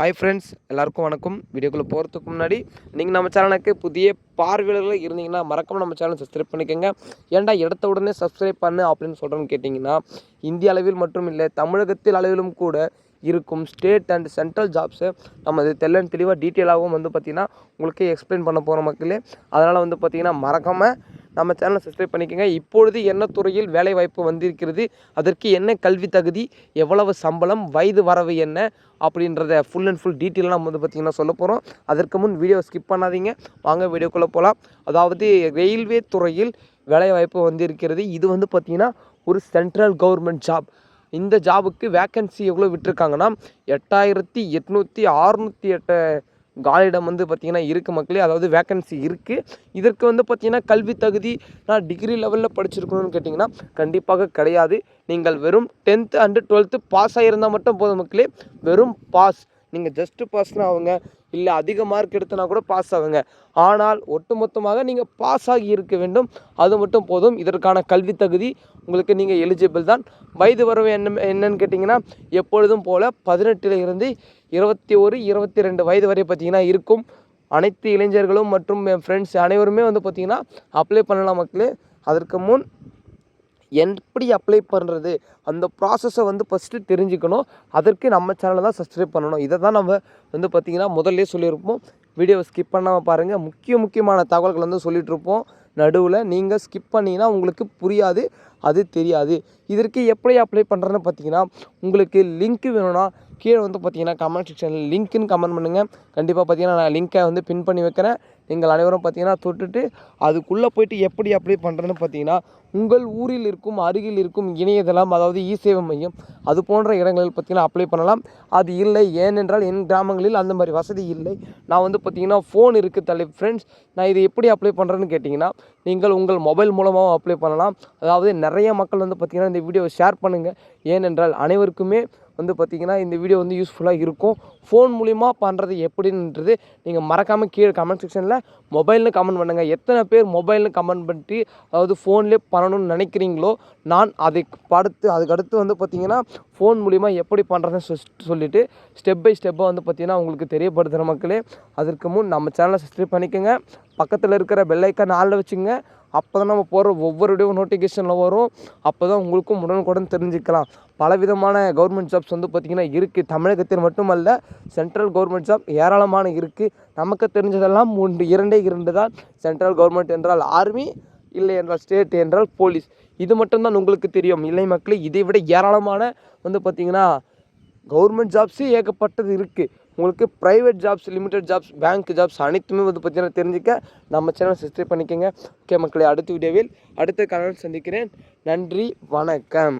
Hi friends எல்லாருக்கும் வணக்கம். வீடியோக்குள்ளே போகிறதுக்கு முன்னாடி நீங்கள் நம்ம சேனலுக்கு புதிய பார்வையாளர்கள் இருந்தீங்கன்னா மறக்காம நம்ம சேனல் சப்ஸ்கிரைப் பண்ணிக்கோங்க. ஏன்டா எடுத்த உடனே சப்ஸ்கிரைப் பண்ணு அப்படின்னு சொல்கிறேன்னு கேட்டிங்கன்னா இந்திய அளவில் மட்டும் இல்லை தமிழகத்தில் அளவிலும் கூட இருக்கும் ஸ்டேட் அண்ட் சென்ட்ரல் ஜாப்ஸை நம்ம இது தெல்லன் தெளிவாக டீட்டெயிலாகவும் வந்து பார்த்திங்கன்னா உங்களுக்கு எக்ஸ்பிளைன் பண்ண போகிற மக்களே. அதனால் வந்து பார்த்திங்கன்னா மறக்காமல் நம்ம சேனலை சப்ஸ்கிரைப் பண்ணிக்கோங்க. இப்பொழுது என்ன துறையில் வேலை வாய்ப்பு வந்திருக்கிறது? அதற்கு என்ன கல்வி தகுதி? எவ்வளவு சம்பளம்? வயது வரவு என்ன? அப்படின்றத ஃபுல் அண்ட் ஃபுல் டீட்டெயிலாக நம்ம வந்து பார்த்திங்கன்னா சொல்ல போகிறோம் அதற்கு முன் வீடியோ ஸ்கிப் பண்ணாதீங்க. வாங்க வீடியோக்குள்ளே போகலாம் அதாவது ரயில்வே துறையில் வேலை வாய்ப்பு வந்திருக்கிறது. இது வந்து பார்த்திங்கன்னா ஒரு சென்ட்ரல் கவர்மெண்ட் ஜாப் இந்த ஜாபுக்கு வேக்கன்சி எவ்வளோ விட்டுருக்காங்கன்னா எட்டாயிரத்தி எட்நூற்றி அறுநூற்றி எட்டு காலியிடம் வந்து பார்த்திங்கன்னா இருக்குது மக்களே அதாவது வேக்கன்சி இருக்குது இதற்கு வந்து பார்த்திங்கன்னா கல்வி தகுதி நான் டிகிரி லெவலில் படிச்சிருக்கணும்னு கேட்டிங்கன்னா கண்டிப்பாக கிடையாது. நீங்கள் வெறும் டென்த்து அண்டு டுவெல்த்து பாஸ் ஆகியிருந்தால் மட்டும் போதும் மக்களே. வெறும் பாஸ் நீங்கள் ஜஸ்ட்டு பாஸ்னா ஆகுங்க இல்லை அதிக மார்க் எடுத்தனா கூட பாஸ் ஆகுங்க. ஆனால் ஒட்டுமொத்தமாக நீங்கள் பாஸ் ஆகி இருக்க வேண்டும். அது மட்டும் போதும். இதற்கான கல்வி தகுதி உங்களுக்கு நீங்கள் எலிஜிபிள் தான். வயது வரவு என்ன என்னன்னு கேட்டிங்கன்னா எப்பொழுதும் போல் பதினெட்டில் இருந்து இருபத்தி ஒரு இருபத்தி ரெண்டு வயது வரை பார்த்திங்கன்னா இருக்கும். அனைத்து இளைஞர்களும் மற்றும் என் ஃப்ரெண்ட்ஸ் அனைவருமே வந்து பார்த்திங்கன்னா அப்ளை பண்ணலாம் மக்களே. அதற்கு முன் எப்படி அப்ளை பண்ணுறது அந்த ப்ராசஸை வந்து ஃபஸ்ட்டு தெரிஞ்சுக்கணும். அதற்கு நம்ம சேனலை தான் சப்ஸ்கிரைப் பண்ணணும். இதை தான் நம்ம வந்து பார்த்திங்கன்னா முதல்ல சொல்லியிருப்போம். வீடியோவை ஸ்கிப் பண்ணாமல் பாருங்கள் முக்கிய முக்கியமான தகவல்கள் வந்து சொல்லிகிட்ருப்போம் நடுவில் நீங்கள் ஸ்கிப் பண்ணிங்கன்னா உங்களுக்கு புரியாது. அது தெரியாது. இதற்கு எப்படி அப்ளை பண்ணுறதுன்னு பார்த்தீங்கன்னா உங்களுக்கு லிங்க் வேணும்னா கீழே வந்து பார்த்தீங்கன்னா கமெண்ட் செக்ஷனில் லிங்க்குன்னு கமெண்ட் பண்ணுங்கள் கண்டிப்பாக பார்த்தீங்கன்னா நான் லிங்க்கை வந்து பின் பண்ணி வைக்கிறேன். நீங்கள் அனைவரும் பார்த்தீங்கன்னா தொட்டுட்டு அதுக்குள்ளே போயிட்டு எப்படி அப்ளை பண்ணுறதுன்னு பார்த்தீங்கன்னா உங்கள் ஊரில் இருக்கும் அருகில் இருக்கும் இணையதளம் அதாவது இ சேவை மையம் அது போன்ற இடங்களில் பார்த்தீங்கன்னா அப்ளை பண்ணலாம். அது இல்லை ஏனென்றால் என் கிராமங்களில் அந்த மாதிரி வசதி இல்லை. நான் வந்து பார்த்திங்கன்னா ஃபோன் இருக்குது தலை ஃப்ரெண்ட்ஸ் நான் இதை எப்படி அப்ளை பண்ணுறேன்னு கேட்டிங்கன்னா நீங்கள் உங்கள் மொபைல் மூலமாகவும் அப்ளை பண்ணலாம். அதாவது நிறைய மக்கள் வந்து பார்த்திங்கன்னா இந்த வீடியோவை ஷேர் பண்ணுங்கள் ஏனென்றால் அனைவருக்குமே வந்து பார்த்திங்கன்னா இந்த வீடியோ வந்து யூஸ்ஃபுல்லாக இருக்கும். ஃபோன் மூலிமா பண்ணுறது எப்படின்றது நீங்கள் மறக்காமல் கீழே கமெண்ட் செக்ஷனில் மொபைல்னு கமெண்ட் பண்ணுங்கள் எத்தனை பேர் மொபைல்னு கமெண்ட் பண்ணிட்டு அதாவது ஃபோன்லேயே பண்ணணும்னு நினைக்கிறீங்களோ நான் அதை படுத்து அதுக்கடுத்து வந்து பார்த்திங்கன்னா ஃபோன் மூலிமா எப்படி பண்ணுறதுன்னு சொ சொல்லிவிட்டு ஸ்டெப் பை ஸ்டெப்பாக வந்து பார்த்திங்கன்னா உங்களுக்கு தெரியப்படுத்துகிற மக்களே. அதற்கு முன் நம்ம சேனலை சப்ஸ்கிரைப் பண்ணிக்கோங்க. பக்கத்தில் இருக்கிற பெல்லைக்கான் ஆளில் வச்சுங்க அப்போ தான் நம்ம போகிற ஒவ்வொரு வீடியோ நோட்டிஃபிகேஷனில் வரும். அப்போ தான் உங்களுக்கும் உடனுக்குடன் தெரிஞ்சுக்கலாம். பலவிதமான கவர்மெண்ட் ஜாப்ஸ் வந்து பார்த்திங்கன்னா இருக்குது தமிழகத்தில் மட்டுமல்ல சென்ட்ரல் கவர்மெண்ட் ஜாப் ஏராளமான இருக்குது நமக்கு தெரிஞ்சதெல்லாம் ஒன்று இரண்டே இரண்டு தான். சென்ட்ரல் கவர்மெண்ட் என்றால் ஆர்மி இல்லை என்றால் ஸ்டேட் என்றால் போலீஸ் இது மட்டும்தான் உங்களுக்கு தெரியும். இல்லை மக்களே இதை விட ஏராளமான வந்து பார்த்திங்கன்னா கவர்மெண்ட் ஜாப்ஸே ஏகப்பட்டது இருக்குது உங்களுக்கு private jobs limited jobs bank jobs அனைத்துமே வந்து பார்த்தீங்கன்னா தெரிஞ்சுக்க நம்ம சேனல் சப்ஸ்கிரைப் பண்ணிக்கோங்க. ஓகே மக்களை அடுத்த வீடியோவில் அடுத்த கனல் சந்திக்கிறேன். நன்றி வணக்கம்.